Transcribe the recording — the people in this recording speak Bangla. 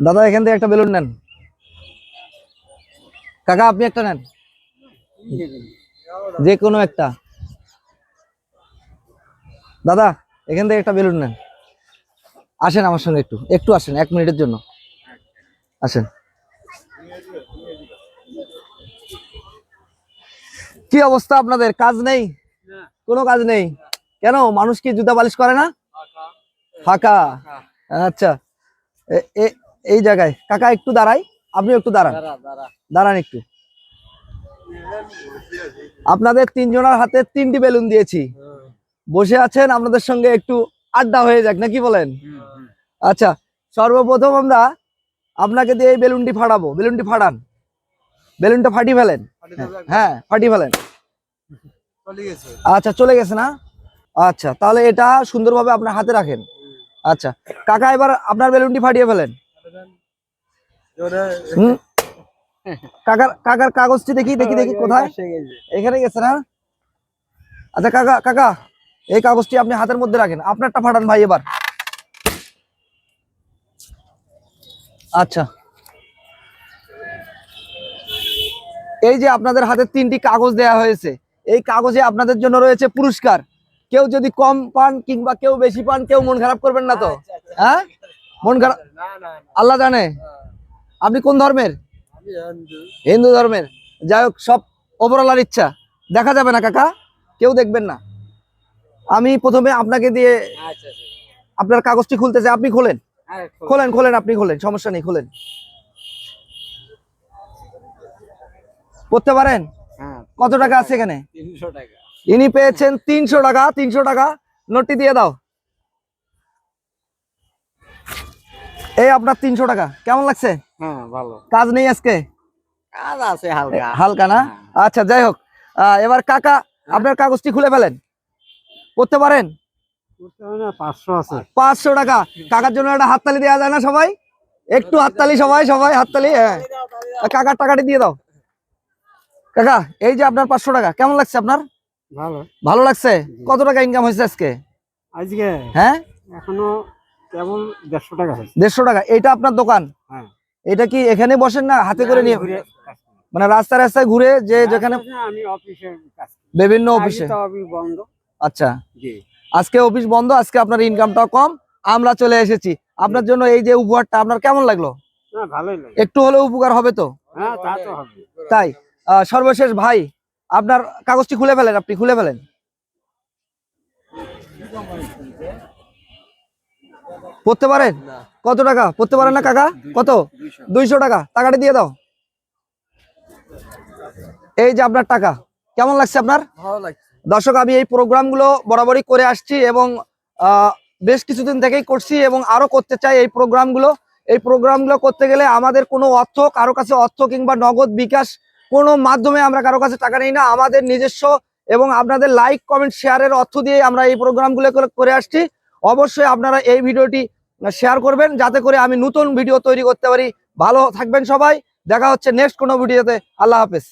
দাদা এখান থেকে একটা বেলুন নেন। কাকা আপনি একটা নেন। যে কোনো একটা। দাদা এখান থেকে একটা বেলুন নেন। আসেন আমার সঙ্গে একটু একটু আসেন এক মিনিটের জন্য। আসেন। কি অবস্থা আপনাদের? কাজ নেই? কোনো কাজ নেই? কেন? মানুষ কি জুতা বালিশ করে না? ফাঁকা। আচ্ছা। এই জায়গায়। কাকা একটু দাঁড়াই। আপনি একটু দাঁড়ান। দাঁড়ান একটু। আপনাদের তিনজনের হাতে তিনটি বেলুন দিয়েছি। বসে আছেন আপনাদের সঙ্গে একটু আড্ডা হয়ে যাক নাকি বলেন? আচ্ছা সর্বপ্রথম আমরা আপনাকে দিয়ে এই বেলুনটি ফাটাবো। বেলুনটি ফাটান। বেলুনটা ফাটিয়ে ফেলেন হ্যাঁ ফাটিয়ে ফেলেন। আচ্ছা চলে গেছে না? আচ্ছা তাহলে এটা সুন্দরভাবে আপনার হাতে রাখেন। আচ্ছা কাকা এবার আপনার বেলুনটি ফাটিয়ে ফেলেন। কাকার কাকার কাগজটি দেখি দেখি দেখি কোথায়? এখানে গেছে না? আচ্ছা কাকা কাকা এই কাগজটি আপনি হাতের মধ্যে রাখেন। আপনারটা ফাটান ভাই এবার। আচ্ছা। এই যে আপনাদের হাতে তিনটি কাগজ দেয়া হয়েছে এই কাগজে আপনাদের জন্য রয়েছে পুরস্কার। কেউ যদি কম পান কিংবা কেউ বেশি পান কেউ মন খারাপ করবেন না তো? হ্যাঁ? মন খারাপ? আল্লাহ জানে? আপনি কোন ধর্মের? হিন্দু। ধর্মের। যাই হোক সব ওপরওয়ালার ইচ্ছা। দেখা যাবে না কাকা। কেউ দেখবেন না। আমি প্রথমে আপনাকে দিয়ে আপনার কাগজটি খুলতে চাই আপনি খোলেন। খোলেন। খোলেন আপনি খোলেন। সমস্যা নেই খোলেন। করতে পারেন? কত টাকা আছে এখানে? ইনি পেয়েছেন তিনশো টাকা তিনশো টাকা। নোটটি দিয়ে দাও। এই আপনার তিনশো টাকা। কেমন লাগছে? হ্যাঁ কাজ নেই আজকে? কাজ আছে হালকা। হালকা না? আচ্ছা যাই হোক। এবার কাকা আপনার কাগজটি খুলে ফেলেন। করতে পারেন? পাঁচশো পাঁচশো টাকা। কাকার জন্য একটা হাততালি দেওয়া যায় না সবাই? একটু হাততালি সবাই সবাই হাততালি হ্যাঁ। কাকার টাকাটি দিয়ে দাও। কাকা এই যে আপনার পাঁচশো টাকা কেমন লাগছে আপনার? ভালো। ভালো লাগছে? কত টাকা ইনকাম হয়েছে আজকে? আজকে? হ্যাঁ? এখনও কেবল দেড়শো টাকা দেড়শো টাকা এটা আপনার দোকান? হ্যাঁ। এটা কি এখানে বসেন না হাতে করে নিয়ে। মানে রাস্তায় রাস্তায় ঘুরে যে যেখানে আমি অফিসে বিভিন্ন অফিসে? বন্ধ। আচ্ছা। আজকে অফিস বন্ধ আজকে আপনার ইনকামটাও কম আমরা চলে এসেছি। আপনার জন্য এই যে উপহারটা আপনার কেমন লাগল? একটু হলেও উপকার হবে তো? হ্যাঁ তাই সর্বশেষ ভাই আপনার কাগজটি খুলে ফেলেন আপনি খুলে ফেলেন। পড়তে পারেন? কত টাকা? পড়তে পারেন না কাকা? কত? দুইশো। টাকা। টাকাটা দিয়ে দাও। এই যে আপনার টাকা কেমন লাগছে আপনার? দর্শক আমি এই প্রোগ্রামগুলো বরাবরই করে আসছি এবং আহ, বেশ কিছুদিন থেকেই করছি এবং আরও করতে চাই এই প্রোগ্রামগুলো। এই প্রোগ্রামগুলো করতে গেলে আমাদের কোনো অর্থ কারও কাছে অর্থ কিংবা নগদ বিকাশ কোনো মাধ্যমে আমরা কারও কাছে টাকা নিই না। আমাদের নিজস্ব এবং আপনাদের লাইক কমেন্ট শেয়ারের অর্থ দিয়ে আমরা এই প্রোগ্রামগুলো করে আসছি। অবশ্যই আপনারা এই ভিডিওটি শেয়ার করবেন, যাতে করে আমি নতুন ভিডিও তৈরি করতে পারি। ভালো থাকবেন সবাই, দেখা হচ্ছে নেক্সট কোনো ভিডিওতে আল্লাহ হাফেজ।